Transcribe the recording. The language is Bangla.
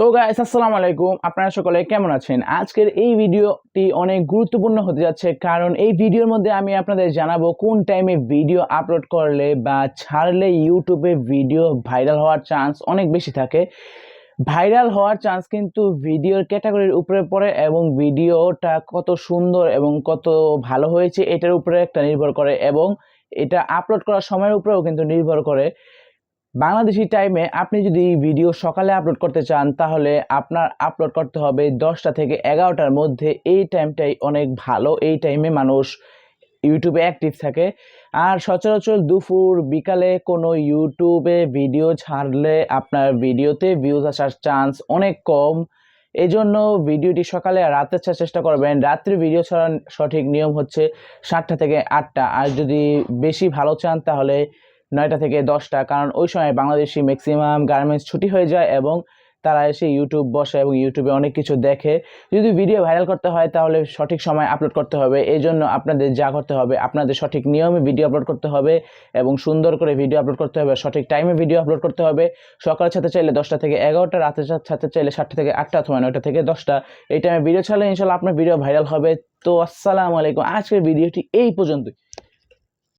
তো গাইস আসসালামু আলাইকুম। আপনারা সকলে কেমন আছেন? আজকের এই ভিডিওটি অনেক গুরুত্বপূর্ণ হতে যাচ্ছে কারণ এই ভিডিওর মধ্যে আমি আপনাদের জানাব কোন টাইমে ভিডিও আপলোড করলে বা ছাড়লে ইউটিউবে ভিডিও ভাইরাল হওয়ার চান্স অনেক বেশি থাকে। ভাইরাল হওয়ার চান্স কিন্তু ভিডিওর ক্যাটাগরির উপরে পড়ে এবং ভিডিওটা কত সুন্দর এবং কত ভালো হয়েছে এটার উপরে একটা নির্ভর করে এবং এটা আপলোড করার সময়ের উপরেও কিন্তু নির্ভর করে। বাংলাদেশি টাইমে আপনি যদি ভিডিও সকালে আপলোড করতে চান, তাহলে আপনার আপলোড করতে হবে দশটা থেকে এগারোটার মধ্যে। এই টাইমটাই অনেক ভালো। এই টাইমে মানুষ ইউটিউবে অ্যাক্টিভ থাকে। আর সচরাচর দুপুর, বিকালে কোনো ইউটিউবে ভিডিও ছাড়লে আপনার ভিডিওতে ভিউজ আসার চান্স অনেক কম। এই জন্য ভিডিওটি সকালে আর রাতে ছাড়ার চেষ্টা করবেন। রাত্রে ভিডিও ছাড়ার সঠিক নিয়ম হচ্ছে সাতটা থেকে আটটা। আর যদি বেশি ভালো চান, তাহলে নয়টা থেকে দশটা, কারণ ওই সময় বাংলাদেশি ম্যাক্সিমাম গার্মেন্টস ছুটি হয়ে যায় এবং তারা এসে ইউটিউব বসে এবং ইউটিউবে অনেক কিছু দেখে। যদি ভিডিও ভাইরাল করতে হয় তাহলে সঠিক সময় আপলোড করতে হবে। এই জন্য আপনাদের যা করতে হবে, আপনাদের সঠিক নিয়মে ভিডিও আপলোড করতে হবে এবং সুন্দর করে ভিডিও আপলোড করতে হবে, সঠিক টাইমে ভিডিও আপলোড করতে হবে। সকালের ছাড়তে চাইলে দশটা থেকে এগারোটা, রাতে সাথে চাইলে সাতটা থেকে আটটা অথবা নয়টা থেকে দশটা। এই টাইমে ভিডিও ছাড়লে ইনশাল্লাহ আপনার ভিডিও ভাইরাল হবে। তো আসসালামু আলাইকুম। আজকের ভিডিওটি এই পর্যন্তই।